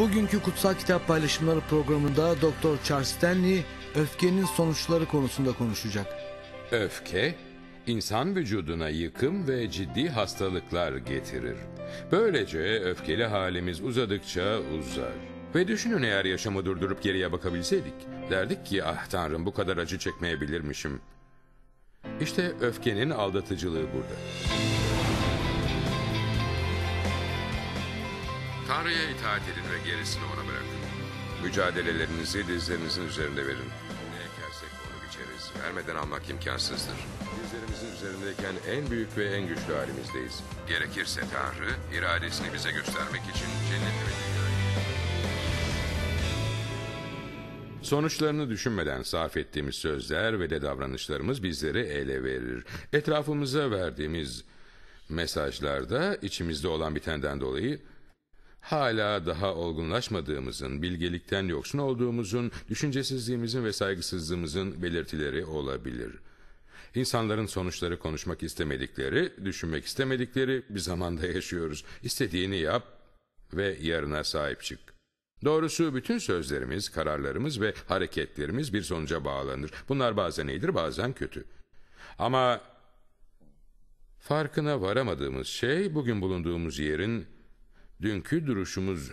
Bugünkü Kutsal Kitap Paylaşımları programında Dr. Charles Stanley öfkenin sonuçları konusunda konuşacak. Öfke, insan vücuduna yıkım ve ciddi hastalıklar getirir. Böylece öfkeli halimiz uzadıkça uzar. Ve düşünün eğer yaşamı durdurup geriye bakabilseydik. Derdik ki ah tanrım bu kadar acı çekmeyebilirmişim. İşte öfkenin aldatıcılığı burada. Tanrı'ya itaat edin ve gerisini ona bırakın. Mücadelelerinizi dizlerinizin üzerinde verin. Ne ekersek onu biçeriz. Vermeden almak imkansızdır. Dizlerimizin üzerindeyken en büyük ve en güçlü halimizdeyiz. Gerekirse Tanrı, iradesini bize göstermek için cenneti ve. Sonuçlarını düşünmeden sarf ettiğimiz sözler ve de davranışlarımız bizleri ele verir. Etrafımıza verdiğimiz mesajlarda içimizde olan bitenden dolayı hala daha olgunlaşmadığımızın, bilgelikten yoksun olduğumuzun, düşüncesizliğimizin ve saygısızlığımızın belirtileri olabilir. İnsanların sonuçları konuşmak istemedikleri, düşünmek istemedikleri bir zamanda yaşıyoruz. İstediğini yap ve yarına sahip çık. Doğrusu bütün sözlerimiz, kararlarımız ve hareketlerimiz bir sonuca bağlanır. Bunlar bazen iyidir, bazen kötü. Ama farkına varamadığımız şey bugün bulunduğumuz yerin dünkü duruşumuz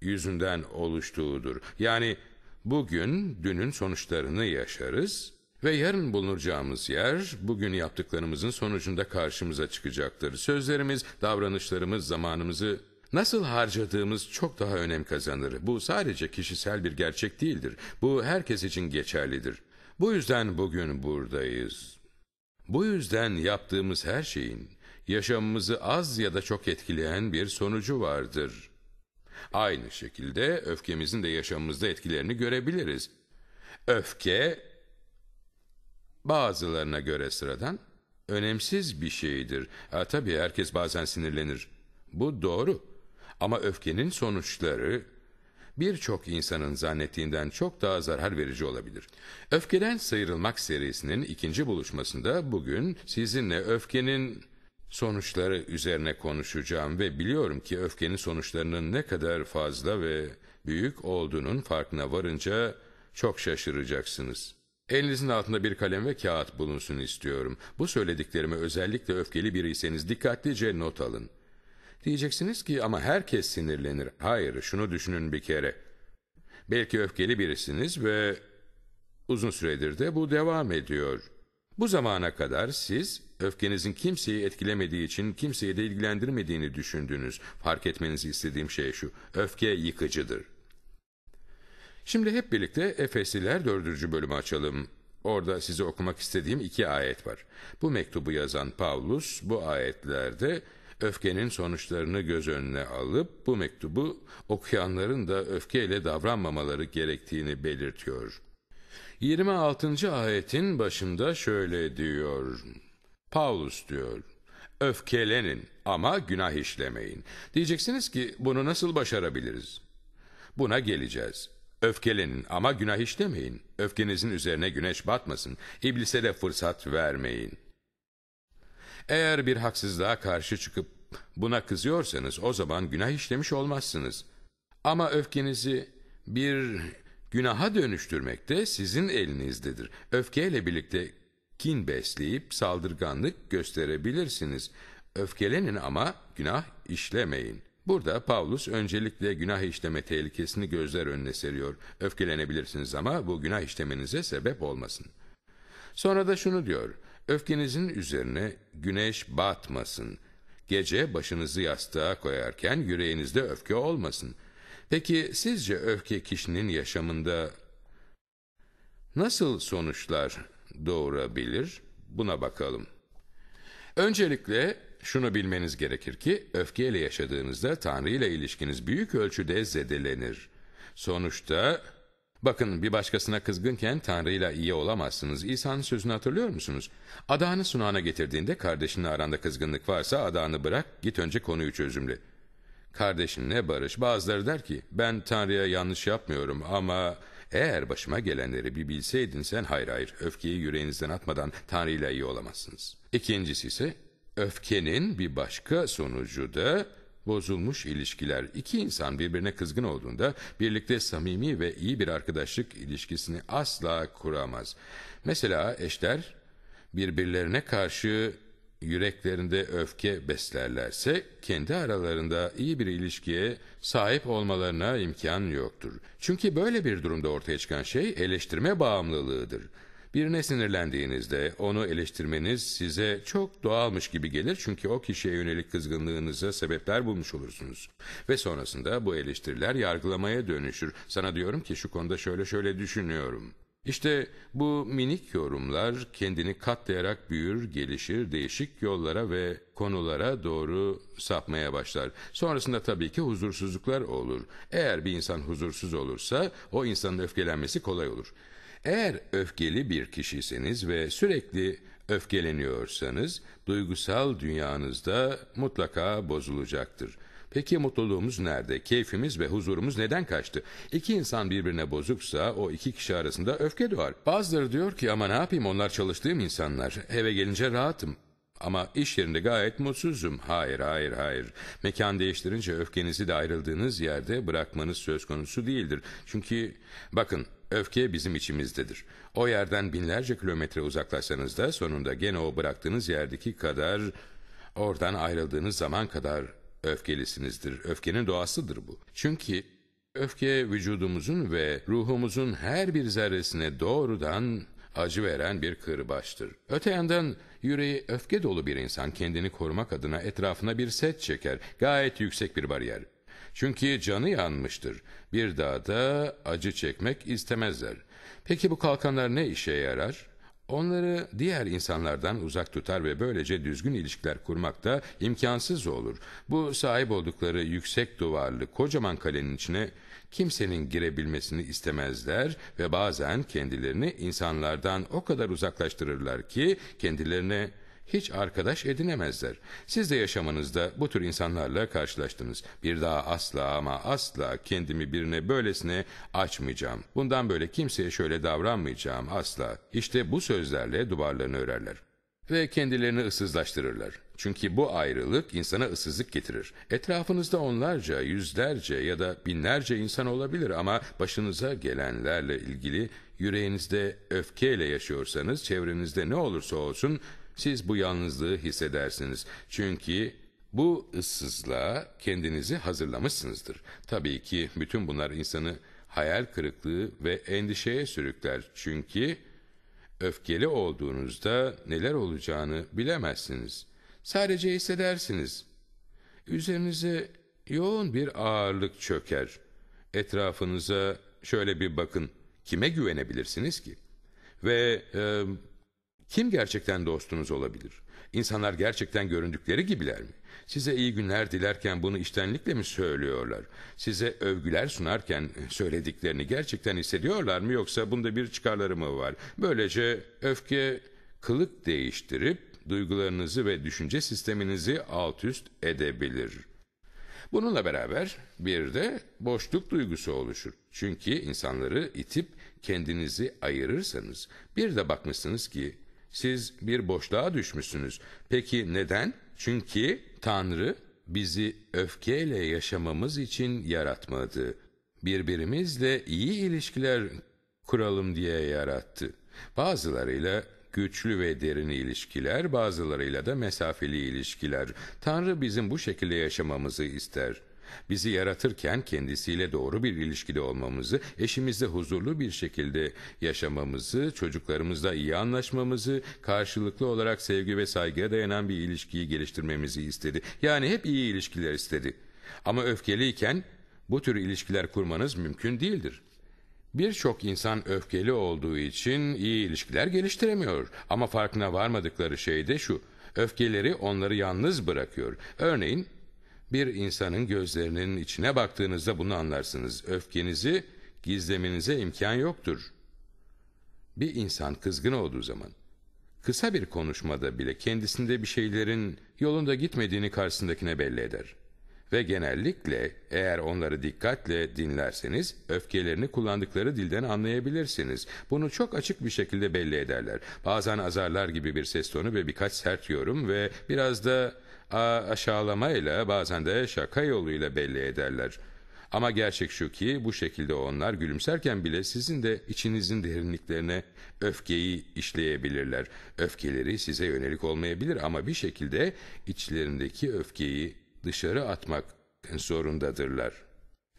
yüzünden oluştuğudur. Yani bugün dünün sonuçlarını yaşarız ve yarın bulunacağımız yer bugün yaptıklarımızın sonucunda karşımıza çıkacaktır. Sözlerimiz, davranışlarımız, zamanımızı nasıl harcadığımız çok daha önem kazanır. Bu sadece kişisel bir gerçek değildir. Bu herkes için geçerlidir. Bu yüzden bugün buradayız. Bu yüzden yaptığımız her şeyin yaşamımızı az ya da çok etkileyen bir sonucu vardır. Aynı şekilde öfkemizin de yaşamımızda etkilerini görebiliriz. Öfke bazılarına göre sıradan önemsiz bir şeydir. Ha, tabii herkes bazen sinirlenir. Bu doğru. Ama öfkenin sonuçları birçok insanın zannettiğinden çok daha zarar verici olabilir. Öfkeden sıyrılmak serisinin ikinci buluşmasında bugün sizinle öfkenin sonuçları üzerine konuşacağım ve biliyorum ki öfkenin sonuçlarının ne kadar fazla ve büyük olduğunun farkına varınca çok şaşıracaksınız. Elinizin altında bir kalem ve kağıt bulunsun istiyorum. Bu söylediklerimi özellikle öfkeli biriyseniz dikkatlice not alın. Diyeceksiniz ki ama herkes sinirlenir. Hayır, şunu düşünün bir kere. Belki öfkeli birisiniz ve uzun süredir de bu devam ediyor. Bu zamana kadar siz öfkenizin kimseyi etkilemediği için kimseyi de ilgilendirmediğini düşündünüz. Fark etmenizi istediğim şey şu. Öfke yıkıcıdır. Şimdi hep birlikte Efesliler 4. bölümü açalım. Orada size okumak istediğim iki ayet var. Bu mektubu yazan Pavlus bu ayetlerde öfkenin sonuçlarını göz önüne alıp bu mektubu okuyanların da öfkeyle davranmamaları gerektiğini belirtiyor. 26. ayetin başında şöyle diyor. Paulus diyor. Öfkelenin ama günah işlemeyin. Diyeceksiniz ki bunu nasıl başarabiliriz? Buna geleceğiz. Öfkelenin ama günah işlemeyin. Öfkenizin üzerine güneş batmasın. İblise de fırsat vermeyin. Eğer bir haksızlığa karşı çıkıp buna kızıyorsanız o zaman günah işlemiş olmazsınız. Ama öfkenizi bir günaha dönüştürmek de sizin elinizdedir. Öfkeyle birlikte kin besleyip saldırganlık gösterebilirsiniz. Öfkelenin ama günah işlemeyin. Burada Pavlus öncelikle günah işleme tehlikesini gözler önüne seriyor. Öfkelenebilirsiniz ama bu günah işlemenize sebep olmasın. Sonra da şunu diyor. Öfkenizin üzerine güneş batmasın. Gece başınızı yastığa koyarken yüreğinizde öfke olmasın. Peki sizce öfke kişinin yaşamında nasıl sonuçlar doğurabilir? Buna bakalım. Öncelikle şunu bilmeniz gerekir ki öfkeyle yaşadığınızda Tanrı ile ilişkiniz büyük ölçüde zedelenir. Sonuçta bakın bir başkasına kızgınken Tanrı ile iyi olamazsınız. İsa'nın sözünü hatırlıyor musunuz? Adağını sunağına getirdiğinde kardeşinle aranda kızgınlık varsa adağını bırak git önce konuyu çözümle. Kardeşinle barış. Bazıları der ki ben Tanrı'ya yanlış yapmıyorum ama eğer başıma gelenleri bir bilseydin sen hayır hayır öfkeyi yüreğinizden atmadan Tanrı ile iyi olamazsınız. İkincisi ise öfkenin bir başka sonucu da bozulmuş ilişkiler. İki insan birbirine kızgın olduğunda birlikte samimi ve iyi bir arkadaşlık ilişkisini asla kuramaz. Mesela eşler birbirlerine karşı yüreklerinde öfke beslerlerse kendi aralarında iyi bir ilişkiye sahip olmalarına imkan yoktur. Çünkü böyle bir durumda ortaya çıkan şey eleştirme bağımlılığıdır. Birine sinirlendiğinizde onu eleştirmeniz size çok doğalmış gibi gelir çünkü o kişiye yönelik kızgınlığınıza sebepler bulmuş olursunuz. Ve sonrasında bu eleştiriler yargılamaya dönüşür. Sana diyorum ki şu konuda şöyle şöyle düşünüyorum. İşte bu minik yorumlar kendini katlayarak büyür, gelişir, değişik yollara ve konulara doğru sapmaya başlar. Sonrasında tabii ki huzursuzluklar olur. Eğer bir insan huzursuz olursa o insanın öfkelenmesi kolay olur. Eğer öfkeli bir kişiyseniz ve sürekli öfkeleniyorsanız duygusal dünyanızda mutlaka bozulacaktır. Peki mutluluğumuz nerede? Keyfimiz ve huzurumuz neden kaçtı? İki insan birbirine bozuksa o iki kişi arasında öfke doğar. Bazıları diyor ki ama ne yapayım onlar çalıştığım insanlar. Eve gelince rahatım. Ama iş yerinde gayet mutsuzum. Hayır, hayır, hayır. Mekan değiştirince öfkenizi de ayrıldığınız yerde bırakmanız söz konusu değildir. Çünkü bakın öfke bizim içimizdedir. O yerden binlerce kilometre uzaklaşsanız da sonunda gene o bıraktığınız yerdeki kadar oradan ayrıldığınız zaman kadar öfkelisinizdir. Öfkenin doğasıdır bu. Çünkü öfke vücudumuzun ve ruhumuzun her bir zerresine doğrudan acı veren bir kırbaçtır. Öte yandan yüreği öfke dolu bir insan kendini korumak adına etrafına bir set çeker. Gayet yüksek bir bariyer. Çünkü canı yanmıştır. Bir daha da acı çekmek istemezler. Peki bu kalkanlar ne işe yarar? Onları diğer insanlardan uzak tutar ve böylece düzgün ilişkiler kurmak da imkansız olur. Bu sahip oldukları yüksek duvarlı kocaman kalenin içine kimsenin girebilmesini istemezler ve bazen kendilerini insanlardan o kadar uzaklaştırırlar ki kendilerine hiç arkadaş edinemezler. Siz de yaşamanızda bu tür insanlarla karşılaştınız. Bir daha asla ama asla kendimi birine böylesine açmayacağım. Bundan böyle kimseye şöyle davranmayacağım asla. İşte bu sözlerle duvarlarını örerler ve kendilerini ıssızlaştırırlar. Çünkü bu ayrılık insana ıssızlık getirir. Etrafınızda onlarca, yüzlerce ya da binlerce insan olabilir ama başınıza gelenlerle ilgili yüreğinizde öfkeyle yaşıyorsanız çevrenizde ne olursa olsun siz bu yalnızlığı hissedersiniz. Çünkü bu ıssızlığa kendinizi hazırlamışsınızdır. Tabii ki bütün bunlar insanı hayal kırıklığı ve endişeye sürükler. Çünkü öfkeli olduğunuzda neler olacağını bilemezsiniz. Sadece hissedersiniz. Üzerinize yoğun bir ağırlık çöker. Etrafınıza şöyle bir bakın. Kime güvenebilirsiniz ki? Ve e, kim gerçekten dostunuz olabilir? İnsanlar gerçekten göründükleri gibiler mi? Size iyi günler dilerken bunu iştenlikle mi söylüyorlar? Size övgüler sunarken söylediklerini gerçekten hissediyorlar mı yoksa bunda bir çıkarları mı var? Böylece öfke kılık değiştirip duygularınızı ve düşünce sisteminizi alt üst edebilir. Bununla beraber bir de boşluk duygusu oluşur. Çünkü insanları itip kendinizi ayırırsanız bir de bakmışsınız ki siz bir boşluğa düşmüşsünüz. Peki neden? Çünkü Tanrı bizi öfkeyle yaşamamız için yaratmadı. Birbirimizle iyi ilişkiler kuralım diye yarattı. Bazılarıyla güçlü ve derin ilişkiler, bazılarıyla da mesafeli ilişkiler. Tanrı bizim bu şekilde yaşamamızı ister. Bizi yaratırken kendisiyle doğru bir ilişkide olmamızı, eşimizle huzurlu bir şekilde yaşamamızı, çocuklarımızla iyi anlaşmamızı, karşılıklı olarak sevgi ve saygıya dayanan bir ilişkiyi geliştirmemizi istedi. Yani hep iyi ilişkiler istedi. Ama öfkeliyken bu tür ilişkiler kurmanız mümkün değildir. Birçok insan öfkeli olduğu için iyi ilişkiler geliştiremiyor. Ama farkına varmadıkları şey de şu. Öfkeleri onları yalnız bırakıyor. Örneğin bir insanın gözlerinin içine baktığınızda bunu anlarsınız. Öfkenizi gizlemenize imkan yoktur. Bir insan kızgın olduğu zaman kısa bir konuşmada bile kendisinde bir şeylerin yolunda gitmediğini karşısındakine belli eder. Ve genellikle eğer onları dikkatle dinlerseniz öfkelerini kullandıkları dilden anlayabilirsiniz. Bunu çok açık bir şekilde belli ederler. Bazen azarlar gibi bir ses tonu ve birkaç sert yorum ve biraz da aşağılamayla bazen de şaka yoluyla belli ederler. Ama gerçek şu ki bu şekilde onlar gülümserken bile sizin de içinizin derinliklerine öfkeyi işleyebilirler. Öfkeleri size yönelik olmayabilir ama bir şekilde içlerindeki öfkeyi dışarı atmak zorundadırlar.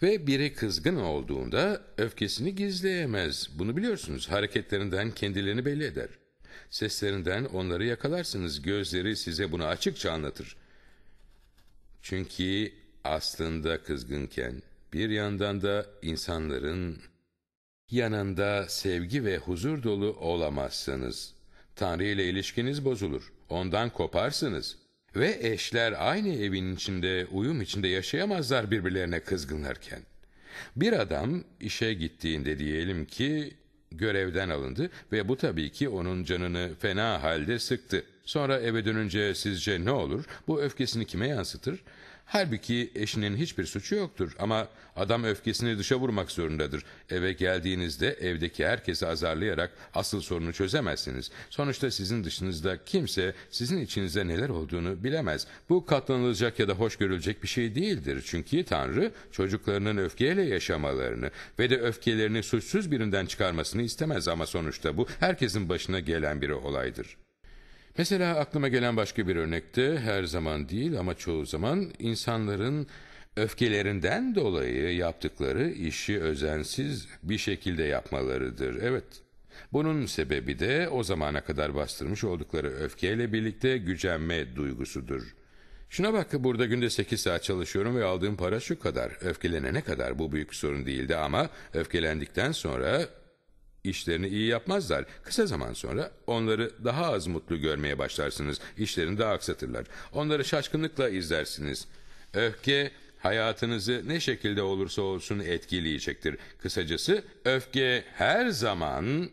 Ve biri kızgın olduğunda öfkesini gizleyemez. Bunu biliyorsunuz. Hareketlerinden kendilerini belli eder. Seslerinden onları yakalarsınız. Gözleri size bunu açıkça anlatır. Çünkü aslında kızgınken bir yandan da insanların yanında sevgi ve huzur dolu olamazsınız. Tanrı ile ilişkiniz bozulur. Ondan koparsınız. Ve eşler aynı evin içinde, uyum içinde yaşayamazlar birbirlerine kızgınlarken. Bir adam işe gittiğinde diyelim ki görevden alındı ve bu tabii ki onun canını fena halde sıktı. Sonra eve dönünce sizce ne olur? Bu öfkesini kime yansıtır? Halbuki eşinin hiçbir suçu yoktur ama adam öfkesini dışa vurmak zorundadır. Eve geldiğinizde evdeki herkesi azarlayarak asıl sorunu çözemezsiniz. Sonuçta sizin dışınızda kimse sizin içinizde neler olduğunu bilemez. Bu katlanılacak ya da hoş görülecek bir şey değildir. Çünkü Tanrı çocuklarının öfkeyle yaşamalarını ve de öfkelerini suçsuz birinden çıkarmasını istemez ama sonuçta bu herkesin başına gelen bir olaydır. Mesela aklıma gelen başka bir örnekte her zaman değil ama çoğu zaman insanların öfkelerinden dolayı yaptıkları işi özensiz bir şekilde yapmalarıdır. Evet. Bunun sebebi de o zamana kadar bastırmış oldukları öfkeyle birlikte gücenme duygusudur. Şuna bak burada günde 8 saat çalışıyorum ve aldığım para şu kadar. Öfkelenene kadar bu büyük sorun değildi ama öfkelendikten sonra İşlerini iyi yapmazlar. Kısa zaman sonra onları daha az mutlu görmeye başlarsınız. İşlerini daha aksatırlar. Onları şaşkınlıkla izlersiniz. Öfke hayatınızı ne şekilde olursa olsun etkileyecektir. Kısacası öfke her zaman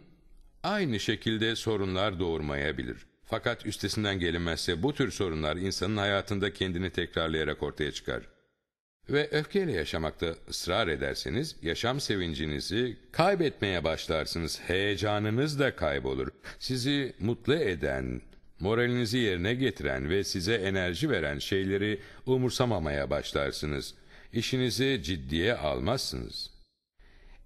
aynı şekilde sorunlar doğurmayabilir. Fakat üstesinden gelinmezse bu tür sorunlar insanın hayatında kendini tekrarlayarak ortaya çıkar. Ve öfkeyle yaşamakta ısrar ederseniz yaşam sevincinizi kaybetmeye başlarsınız. Heyecanınız da kaybolur. Sizi mutlu eden, moralinizi yerine getiren ve size enerji veren şeyleri umursamamaya başlarsınız. İşinizi ciddiye almazsınız.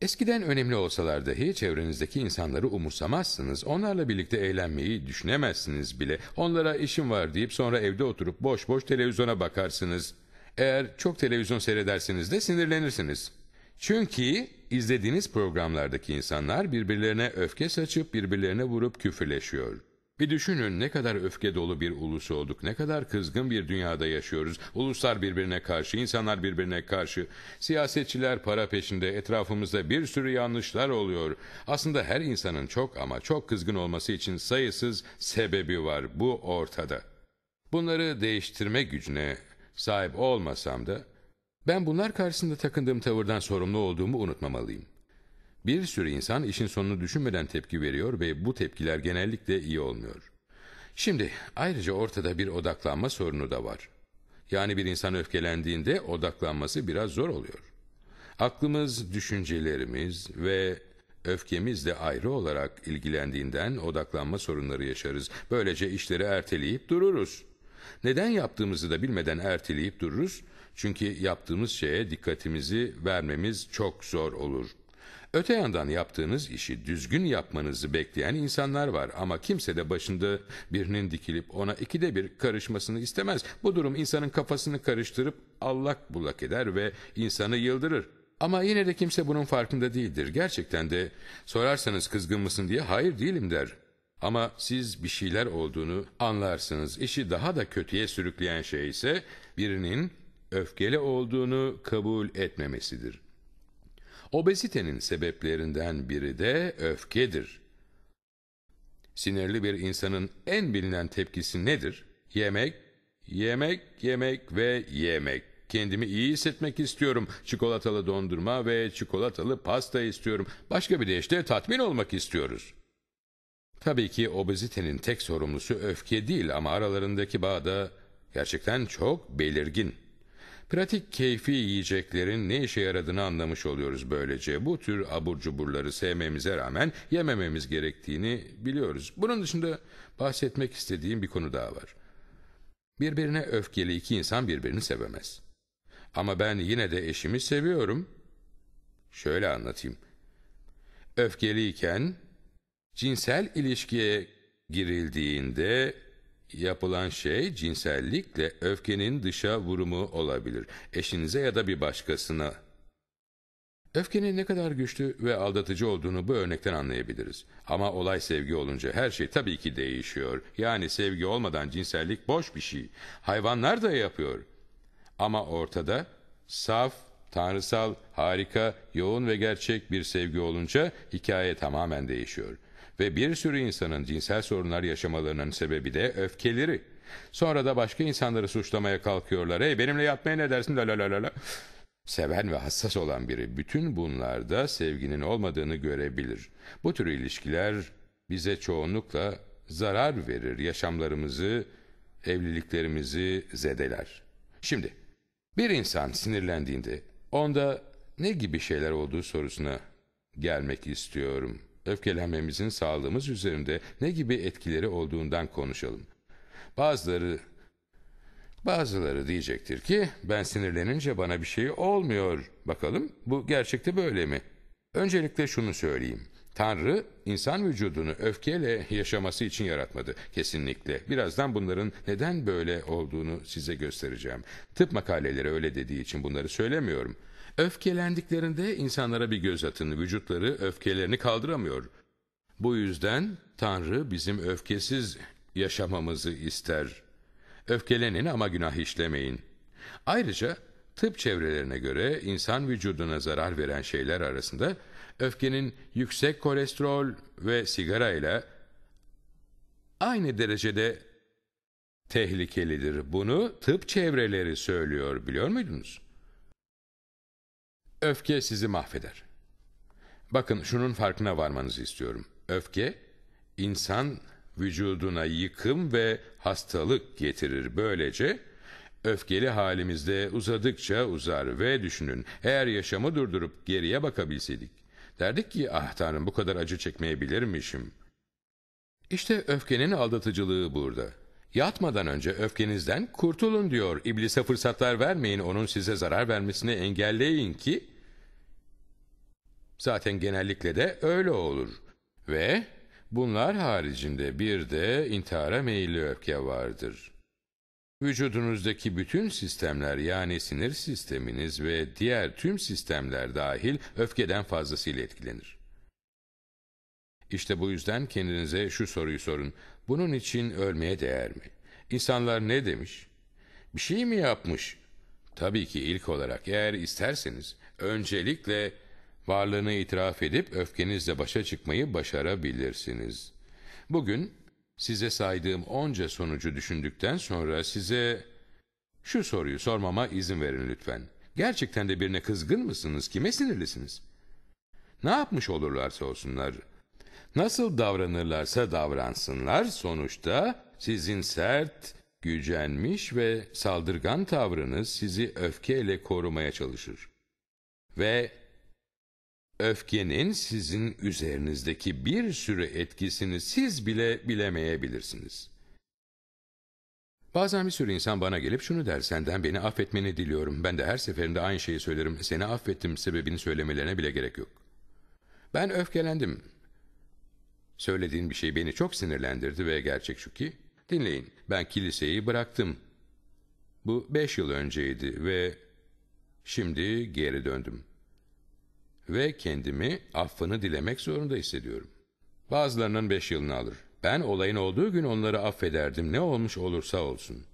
Eskiden önemli olsalar dahi çevrenizdeki insanları umursamazsınız. Onlarla birlikte eğlenmeyi düşünemezsiniz bile. Onlara işim var deyip sonra evde oturup boş boş televizyona bakarsınız. Eğer çok televizyon seyrederseniz de sinirlenirsiniz. Çünkü izlediğiniz programlardaki insanlar birbirlerine öfke saçıp birbirlerine vurup küfürleşiyor. Bir düşünün ne kadar öfke dolu bir ulus olduk, ne kadar kızgın bir dünyada yaşıyoruz. Uluslar birbirine karşı, insanlar birbirine karşı. Siyasetçiler para peşinde, etrafımızda bir sürü yanlışlar oluyor. Aslında her insanın çok ama çok kızgın olması için sayısız sebebi var. Bu ortada. Bunları değiştirme gücüne sahip olmasam da ben bunlar karşısında takındığım tavırdan sorumlu olduğumu unutmamalıyım. Bir sürü insan işin sonunu düşünmeden tepki veriyor ve bu tepkiler genellikle iyi olmuyor. Şimdi ayrıca ortada bir odaklanma sorunu da var. Yani bir insan öfkelendiğinde odaklanması biraz zor oluyor. Aklımız, düşüncelerimiz ve öfkemizle ayrı olarak ilgilendiğinden odaklanma sorunları yaşarız. Böylece işleri erteleyip dururuz. Neden yaptığımızı da bilmeden erteleyip dururuz? Çünkü yaptığımız şeye dikkatimizi vermemiz çok zor olur. Öte yandan yaptığınız işi düzgün yapmanızı bekleyen insanlar var ama kimse de başında birinin dikilip ona ikide bir karışmasını istemez. Bu durum insanın kafasını karıştırıp allak bullak eder ve insanı yıldırır. Ama yine de kimse bunun farkında değildir. Gerçekten de sorarsanız kızgın mısın diye hayır değilim der. Ama siz bir şeyler olduğunu anlarsınız. İşi daha da kötüye sürükleyen şey ise birinin öfkeli olduğunu kabul etmemesidir. Obezitenin sebeplerinden biri de öfkedir. Sinirli bir insanın en bilinen tepkisi nedir? Yemek, yemek, yemek ve yemek. Kendimi iyi hissetmek istiyorum. Çikolatalı dondurma ve çikolatalı pasta istiyorum. Başka bir deyişle tatmin olmak istiyoruz. Tabii ki obezitenin tek sorumlusu öfke değil ama aralarındaki bağ da gerçekten çok belirgin. Pratik keyfi yiyeceklerin ne işe yaradığını anlamış oluyoruz böylece. Bu tür abur cuburları sevmemize rağmen yemememiz gerektiğini biliyoruz. Bunun dışında bahsetmek istediğim bir konu daha var. Birbirine öfkeli iki insan birbirini sevemez. Ama ben yine de eşimi seviyorum. Şöyle anlatayım. Öfkeliyken cinsel ilişkiye girildiğinde yapılan şey cinsellikle öfkenin dışa vurumu olabilir. Eşinize ya da bir başkasına. Öfkenin ne kadar güçlü ve aldatıcı olduğunu bu örnekten anlayabiliriz. Ama olay sevgi olunca her şey tabii ki değişiyor. Yani sevgi olmadan cinsellik boş bir şey. Hayvanlar da yapıyor. Ama ortada saf, tanrısal, harika, yoğun ve gerçek bir sevgi olunca hikaye tamamen değişiyor. Ve bir sürü insanın cinsel sorunlar yaşamalarının sebebi de öfkeleri. Sonra da başka insanları suçlamaya kalkıyorlar. Hey benimle yatmaya ne dersin? La la la la. Seven ve hassas olan biri bütün bunlarda sevginin olmadığını görebilir. Bu tür ilişkiler bize çoğunlukla zarar verir, yaşamlarımızı, evliliklerimizi zedeler. Şimdi bir insan sinirlendiğinde onda ne gibi şeyler olduğu sorusuna gelmek istiyorum. Öfkelenmemizin sağlığımız üzerinde ne gibi etkileri olduğundan konuşalım. Bazıları bazıları diyecektir ki ben sinirlenince bana bir şey olmuyor. Bakalım bu gerçekte böyle mi? Öncelikle şunu söyleyeyim. Tanrı insan vücudunu öfkeyle yaşaması için yaratmadı. Kesinlikle. Birazdan bunların neden böyle olduğunu size göstereceğim. Tıp makaleleri öyle dediği için bunları söylemiyorum. Öfkelendiklerinde insanlara bir göz atın. Vücutları öfkelerini kaldıramıyor. Bu yüzden Tanrı bizim öfkesiz yaşamamızı ister. Öfkelenin ama günah işlemeyin. Ayrıca tıp çevrelerine göre insan vücuduna zarar veren şeyler arasında öfkenin yüksek kolesterol ve sigara ile aynı derecede tehlikelidir. Bunu tıp çevreleri söylüyor biliyor muydunuz? Öfke sizi mahveder. Bakın şunun farkına varmanızı istiyorum. Öfke insan vücuduna yıkım ve hastalık getirir. Böylece öfkeli halimizde uzadıkça uzar ve düşünün eğer yaşamı durdurup geriye bakabilseydik. Derdik ki ah tanrım bu kadar acı çekmeyebilirmişim. İşte öfkenin aldatıcılığı burada. Yatmadan önce öfkenizden kurtulun diyor. İblise fırsatlar vermeyin, onun size zarar vermesini engelleyin ki... Zaten genellikle de öyle olur. Ve bunlar haricinde bir de intihara meyilli öfke vardır. Vücudunuzdaki bütün sistemler yani sinir sisteminiz ve diğer tüm sistemler dahil öfkeden fazlasıyla etkilenir. İşte bu yüzden kendinize şu soruyu sorun. Bunun için ölmeye değer mi? İnsanlar ne demiş? Bir şey mi yapmış? Tabii ki ilk olarak eğer isterseniz öncelikle varlığını itiraf edip öfkenizle başa çıkmayı başarabilirsiniz. Bugün size saydığım onca sonucu düşündükten sonra size şu soruyu sormama izin verin lütfen. Gerçekten de birine kızgın mısınız? Kime sinirlisiniz? Ne yapmış olurlarsa olsunlar, nasıl davranırlarsa davransınlar sonuçta sizin sert, gücenmiş ve saldırgan tavrınız sizi öfkeyle korumaya çalışır. Ve öfkenin sizin üzerinizdeki bir sürü etkisini siz bile bilemeyebilirsiniz. Bazen bir sürü insan bana gelip şunu der, senden beni affetmeni diliyorum. Ben de her seferinde aynı şeyi söylerim, seni affettim sebebini söylemelerine bile gerek yok. Ben öfkelendim. Söylediğin bir şey beni çok sinirlendirdi ve gerçek şu ki, dinleyin, ben kiliseyi bıraktım. Bu beş yıl önceydi ve şimdi geri döndüm ve kendimi affını dilemek zorunda hissediyorum. Bazılarının beş yılını alır. Ben olayın olduğu gün onları affederdim ne olmuş olursa olsun.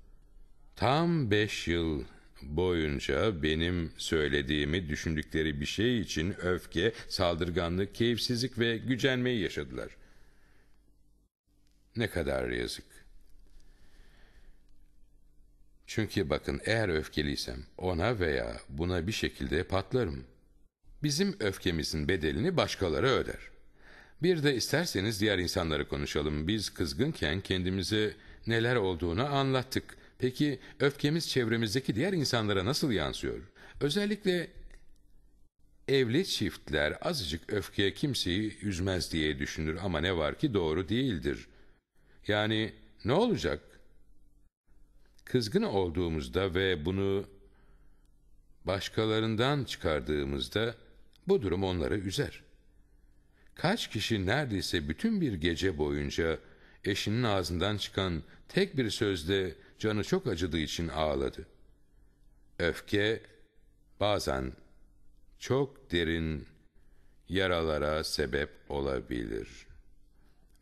Tam beş yıl boyunca benim söylediğimi düşündükleri bir şey için öfke, saldırganlık, keyifsizlik ve gücenmeyi yaşadılar. Ne kadar yazık. Çünkü bakın eğer öfkeliysem ona veya buna bir şekilde patlarım. Bizim öfkemizin bedelini başkaları öder. Bir de isterseniz diğer insanları konuşalım. Biz kızgınken kendimize neler olduğunu anlattık. Peki öfkemiz çevremizdeki diğer insanlara nasıl yansıyor? Özellikle evli çiftler azıcık öfke kimseyi üzmez diye düşünür ama ne var ki doğru değildir. Yani ne olacak? Kızgın olduğumuzda ve bunu başkalarından çıkardığımızda bu durum onları üzer. Kaç kişi neredeyse bütün bir gece boyunca eşinin ağzından çıkan tek bir sözle canı çok acıdığı için ağladı. Öfke bazen çok derin yaralara sebep olabilir.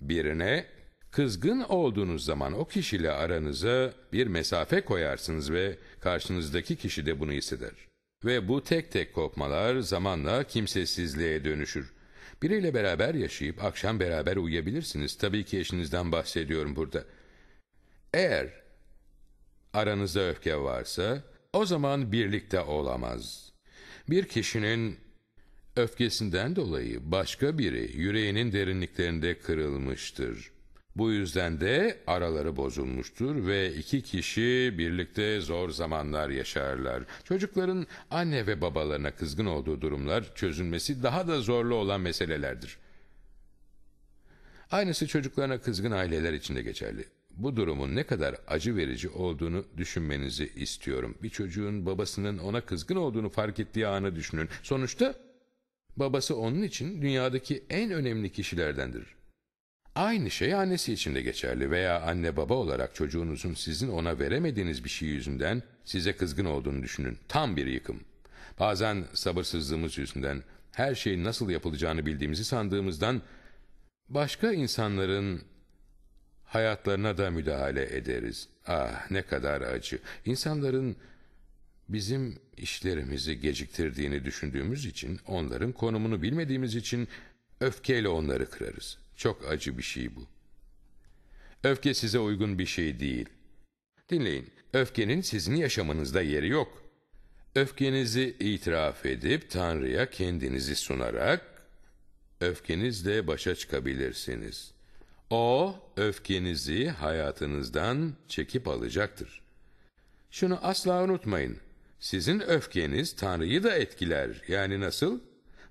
Birine kızgın olduğunuz zaman o kişiyle aranıza bir mesafe koyarsınız ve karşınızdaki kişi de bunu hisseder. Ve bu tek tek kopmalar zamanla kimsesizliğe dönüşür. Biriyle beraber yaşayıp akşam beraber uyuyabilirsiniz. Tabii ki eşinizden bahsediyorum burada. Eğer aranızda öfke varsa o zaman birlikte olamaz. Bir kişinin öfkesinden dolayı başka biri yüreğinin derinliklerinde kırılmıştır. Bu yüzden de araları bozulmuştur ve iki kişi birlikte zor zamanlar yaşarlar. Çocukların anne ve babalarına kızgın olduğu durumlar çözülmesi daha da zorlu olan meselelerdir. Aynısı çocuklarına kızgın aileler için de geçerli. Bu durumun ne kadar acı verici olduğunu düşünmenizi istiyorum. Bir çocuğun babasının ona kızgın olduğunu fark ettiği anı düşünün. Sonuçta babası onun için dünyadaki en önemli kişilerdendir. Aynı şey annesi için de geçerli veya anne baba olarak çocuğunuzun sizin ona veremediğiniz bir şey yüzünden size kızgın olduğunu düşünün. Tam bir yıkım. Bazen sabırsızlığımız yüzünden her şeyin nasıl yapılacağını bildiğimizi sandığımızdan başka insanların hayatlarına da müdahale ederiz. Ah ne kadar acı. İnsanların bizim işlerimizi geciktirdiğini düşündüğümüz için, onların konumunu bilmediğimiz için öfkeyle onları kırarız. Çok acı bir şey bu. Öfke size uygun bir şey değil. Dinleyin, öfkenin sizin yaşamınızda yeri yok. Öfkenizi itiraf edip Tanrı'ya kendinizi sunarak öfkenizle başa çıkabilirsiniz. O öfkenizi hayatınızdan çekip alacaktır. Şunu asla unutmayın. Sizin öfkeniz Tanrı'yı da etkiler. Yani nasıl?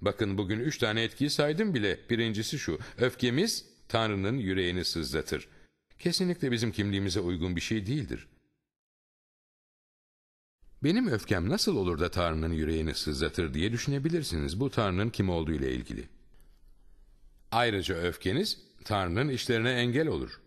Bakın bugün üç tane etkiyi saydım bile. Birincisi şu, öfkemiz Tanrı'nın yüreğini sızlatır. Kesinlikle bizim kimliğimize uygun bir şey değildir. Benim öfkem nasıl olur da Tanrı'nın yüreğini sızlatır diye düşünebilirsiniz. Bu Tanrı'nın kim olduğu ile ilgili. Ayrıca öfkeniz Tanrı'nın işlerine engel olur.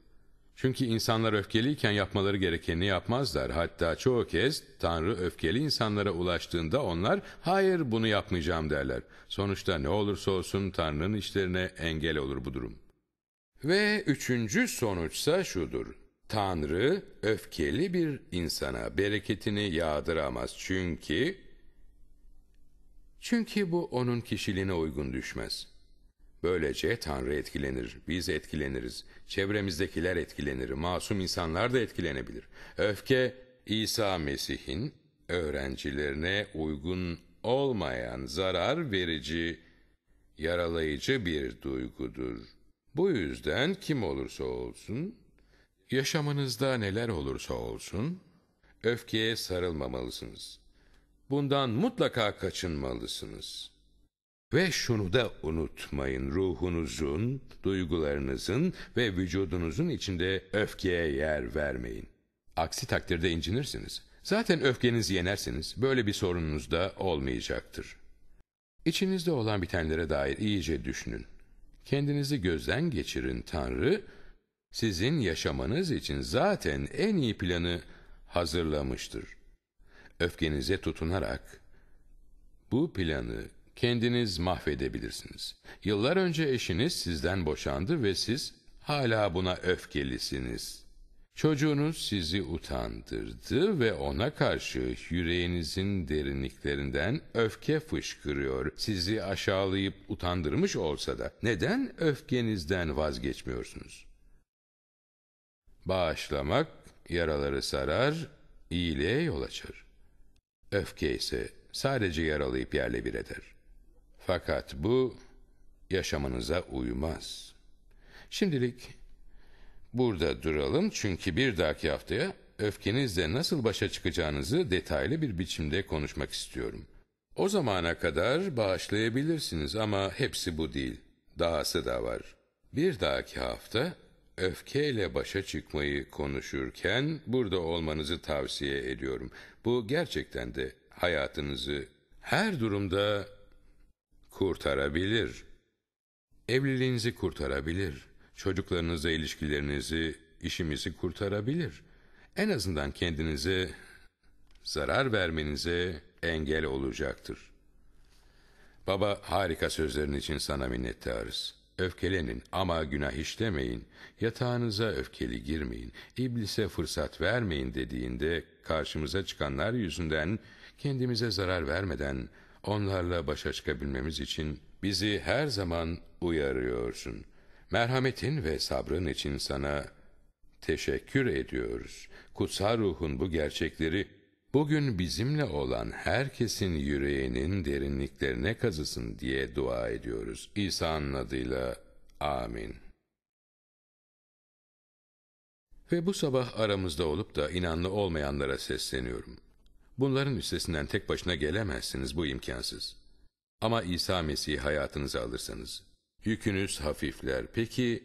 Çünkü insanlar öfkeliyken yapmaları gerekeni yapmazlar. Hatta çoğu kez Tanrı öfkeli insanlara ulaştığında onlar hayır bunu yapmayacağım derler. Sonuçta ne olursa olsun Tanrı'nın işlerine engel olur bu durum. Ve üçüncü sonuçsa şudur. Tanrı öfkeli bir insana bereketini yağdıramaz çünkü çünkü bu onun kişiliğine uygun düşmez. Böylece Tanrı etkilenir, biz etkileniriz, çevremizdekiler etkilenir, masum insanlar da etkilenebilir. Öfke, İsa Mesih'in öğrencilerine uygun olmayan zarar verici, yaralayıcı bir duygudur. Bu yüzden kim olursa olsun, yaşamınızda neler olursa olsun, öfkeye sarılmamalısınız. Bundan mutlaka kaçınmalısınız.'' Ve şunu da unutmayın, ruhunuzun, duygularınızın ve vücudunuzun içinde öfkeye yer vermeyin. Aksi takdirde incinirsiniz. Zaten öfkenizi yenersiniz, böyle bir sorununuz da olmayacaktır. İçinizde olan bitenlere dair iyice düşünün. Kendinizi gözden geçirin Tanrı, sizin yaşamanız için zaten en iyi planı hazırlamıştır. Öfkenize tutunarak bu planı kendiniz mahvedebilirsiniz. Yıllar önce eşiniz sizden boşandı ve siz hala buna öfkelisiniz. Çocuğunuz sizi utandırdı ve ona karşı yüreğinizin derinliklerinden öfke fışkırıyor. Sizi aşağılayıp utandırmış olsa da neden öfkenizden vazgeçmiyorsunuz? Bağışlamak yaraları sarar, iyiliğe yol açar. Öfke ise sadece yaralayıp yerle bir eder. Fakat bu yaşamınıza uymaz. Şimdilik burada duralım çünkü bir dahaki haftaya öfkenizle nasıl başa çıkacağınızı detaylı bir biçimde konuşmak istiyorum. O zamana kadar bağışlayabilirsiniz ama hepsi bu değil. Dahası da var. Bir dahaki hafta öfkeyle başa çıkmayı konuşurken burada olmanızı tavsiye ediyorum. Bu gerçekten de hayatınızı her durumda kurtarabilir. Evliliğinizi kurtarabilir. Çocuklarınızla ilişkilerinizi, işimizi kurtarabilir. En azından kendinize zarar vermenize engel olacaktır. Baba harika sözlerin için sana minnettarız. Öfkelenin ama günah işlemeyin. Yatağınıza öfkeli girmeyin. İblise fırsat vermeyin dediğinde karşımıza çıkanlar yüzünden kendimize zarar vermeden onlarla başa çıkabilmemiz için bizi her zaman uyarıyorsun. Merhametin ve sabrın için sana teşekkür ediyoruz. Kutsal ruhun bu gerçekleri bugün bizimle olan herkesin yüreğinin derinliklerine kazısın diye dua ediyoruz. İsa'nın adıyla amin. Ve bu sabah aramızda olup da inanlı olmayanlara sesleniyorum. Bunların üstesinden tek başına gelemezsiniz, bu imkansız. Ama İsa Mesih'i hayatınıza alırsanız, yükünüz hafifler. Peki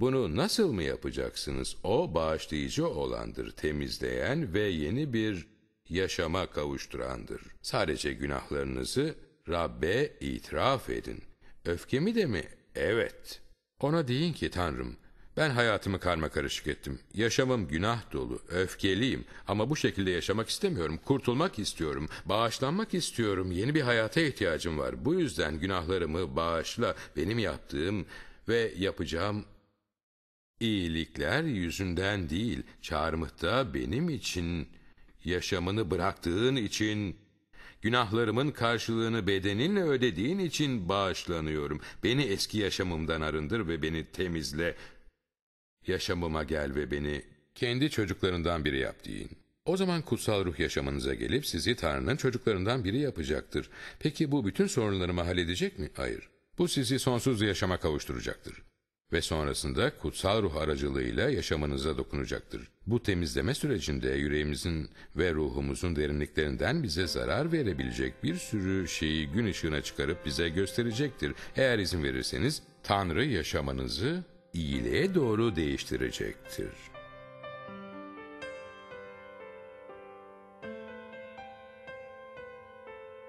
bunu nasıl mı yapacaksınız? O bağışlayıcı olandır, temizleyen ve yeni bir yaşama kavuşturandır. Sadece günahlarınızı Rabbe itiraf edin. Öfkemi de mi? Evet. Ona deyin ki Tanrım, ben hayatımı karma karışık ettim. Yaşamım günah dolu, öfkeliyim ama bu şekilde yaşamak istemiyorum. Kurtulmak istiyorum, bağışlanmak istiyorum. Yeni bir hayata ihtiyacım var. Bu yüzden günahlarımı bağışla. Benim yaptığım ve yapacağım iyilikler yüzünden değil, çarmıhta benim için yaşamını bıraktığın için, günahlarımın karşılığını bedeninle ödediğin için bağışlanıyorum. Beni eski yaşamımdan arındır ve beni temizle. Yaşamıma gel ve beni kendi çocuklarından biri yap deyin. O zaman kutsal ruh yaşamınıza gelip sizi Tanrı'nın çocuklarından biri yapacaktır. Peki bu bütün sorunlarımı halledecek mi? Hayır. Bu sizi sonsuz yaşama kavuşturacaktır. Ve sonrasında kutsal ruh aracılığıyla yaşamınıza dokunacaktır. Bu temizleme sürecinde yüreğimizin ve ruhumuzun derinliklerinden bize zarar verebilecek bir sürü şeyi gün ışığına çıkarıp bize gösterecektir. Eğer izin verirseniz Tanrı yaşamanızı iyiliğe doğru değiştirecektir.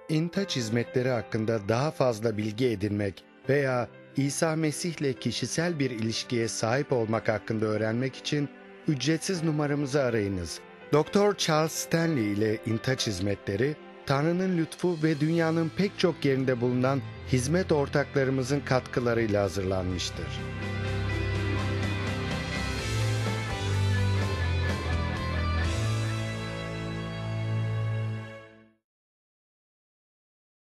İntaç hizmetleri hakkında daha fazla bilgi edinmek veya İsa Mesih'le kişisel bir ilişkiye sahip olmak hakkında öğrenmek için ücretsiz numaramızı arayınız. Dr. Charles Stanley ile İntaç Hizmetleri, Tanrı'nın lütfu ve dünyanın pek çok yerinde bulunan hizmet ortaklarımızın katkılarıyla hazırlanmıştır.